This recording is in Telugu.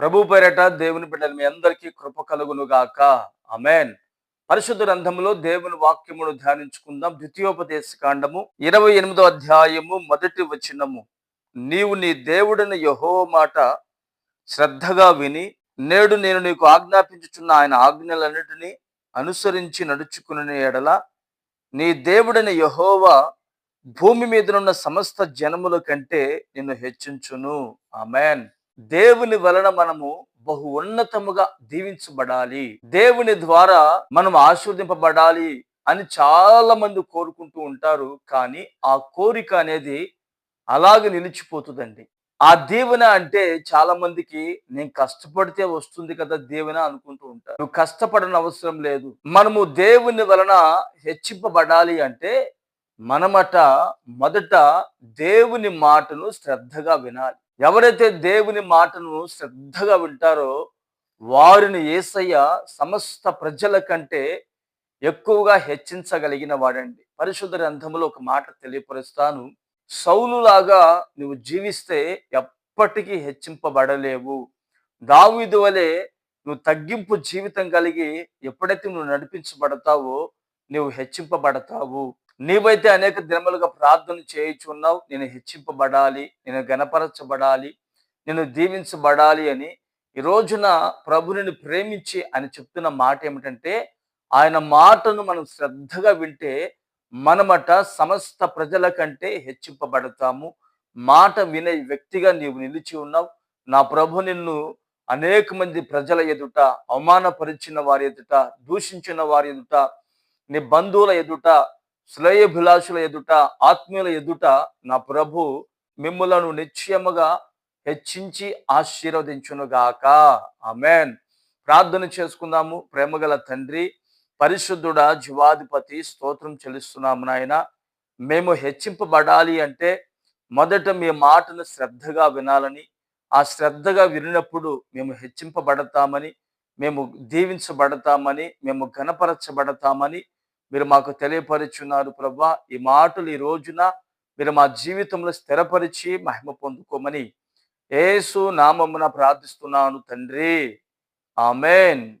ప్రభు పేరట దేవుని బిడ్డలు మీ అందరికీ కృప కలుగునుగాక అమెన్ పరిశుద్ధ గ్రంథములో దేవుని వాక్యమును ధ్యానించుకుందాం. ద్వితీయోపదేశ కాండము ఇరవై ఎనిమిదో అధ్యాయము మొదటి వచనము. నీవు నీ దేవుడిని యహో మాట శ్రద్ధగా విని నేడు నేను నీకు ఆజ్ఞాపించుచున్న ఆయన ఆజ్ఞలన్నిటినీ అనుసరించి నడుచుకునే ఎడల నీ దేవుడిని యహోవా భూమి మీదనున్న సమస్త జనముల కంటే నిన్ను హెచ్చించును. ఆమెన్. దేవుని వలన మనము బహు ఉన్నతముగా దీవించబడాలి. దేవుని ద్వారా మనం ఆశీర్దింపబడాలి అని చాలా మంది కోరుకుంటూ ఉంటారు. కానీ ఆ కోరిక అనేది అలాగే నిలిచిపోతుందండి. ఆ దీవెన అంటే చాలా మందికి నేను కష్టపడితే వస్తుంది కదా దీవెన అనుకుంటూ ఉంటారు. నువ్వు కష్టపడని అవసరం లేదు. మనము దేవుని వలన హెచ్చింపబడాలి అంటే మనమట మొదట దేవుని మాటను శ్రద్ధగా వినాలి. ఎవరైతే దేవుని మాటను శ్రద్ధగా వింటారో వారిని ఏసయ్య సమస్త ప్రజల కంటే ఎక్కువగా హెచ్చించగలిగిన వాడండి. పరిశుద్ధ గ్రంథంలో ఒక మాట తెలియపరుస్తాను. సౌలులాగా నువ్వు జీవిస్తే ఎప్పటికీ హెచ్చింపబడలేవు. దావీదు వలె నువ్వు తగ్గింపు జీవితం కలిగి ఎప్పుడైతే నువ్వు నడిపించబడతావో నువ్వు హెచ్చింపబడతావు. నీవైతే అనేక దినములుగా ప్రార్థన చేయుచున్నావు. నేను హెచ్చింపబడాలి నేను గణపరచబడాలి నేను దీవించబడాలి అని ఈ రోజున ప్రభుని ప్రేమించి అని చెప్తున్న మాట ఏమిటంటే ఆయన మాటను మనం శ్రద్ధగా వింటే మనమట సమస్త ప్రజల కంటే హెచ్చింపబడతాము. మాట వినే వ్యక్తిగా నీవు నిలిచి ఉన్నావు. నా ప్రభు నిన్ను అనేక మంది ప్రజల ఎదుట అవమానపరిచిన వారి ఎదుట దూషించిన వారి ఎదుట నీ బంధువుల ఎదుట శ్రేయభిలాషుల ఎదుట ఆత్మీయుల ఎదుట నా ప్రభు మిమ్ములను నిశ్చయముగా హెచ్చించి ఆశీర్వదించునుగాక. ఆమెన్. ప్రార్థన చేసుకుందాము. ప్రేమగల తండ్రి పరిశుద్ధుడ జీవాధిపతి స్తోత్రం చెల్లిస్తున్నాము నాయన. మేము హెచ్చింపబడాలి అంటే మొదట మీ మాటను శ్రద్ధగా వినాలని ఆ శ్రద్ధగా వినినప్పుడు మేము హెచ్చింపబడతామని మేము దీవించబడతామని మేము ఘనపరచబడతామని మీరు మాకు తెలియపరుచున్నారు ప్రభా. ఈ మాటలు ఈ రోజున మీరు మా జీవితంలో స్థిరపరిచి మహిమ పొందుకోమని ఏసు నామమున ప్రార్థిస్తున్నాను తండ్రి. ఆమెన్.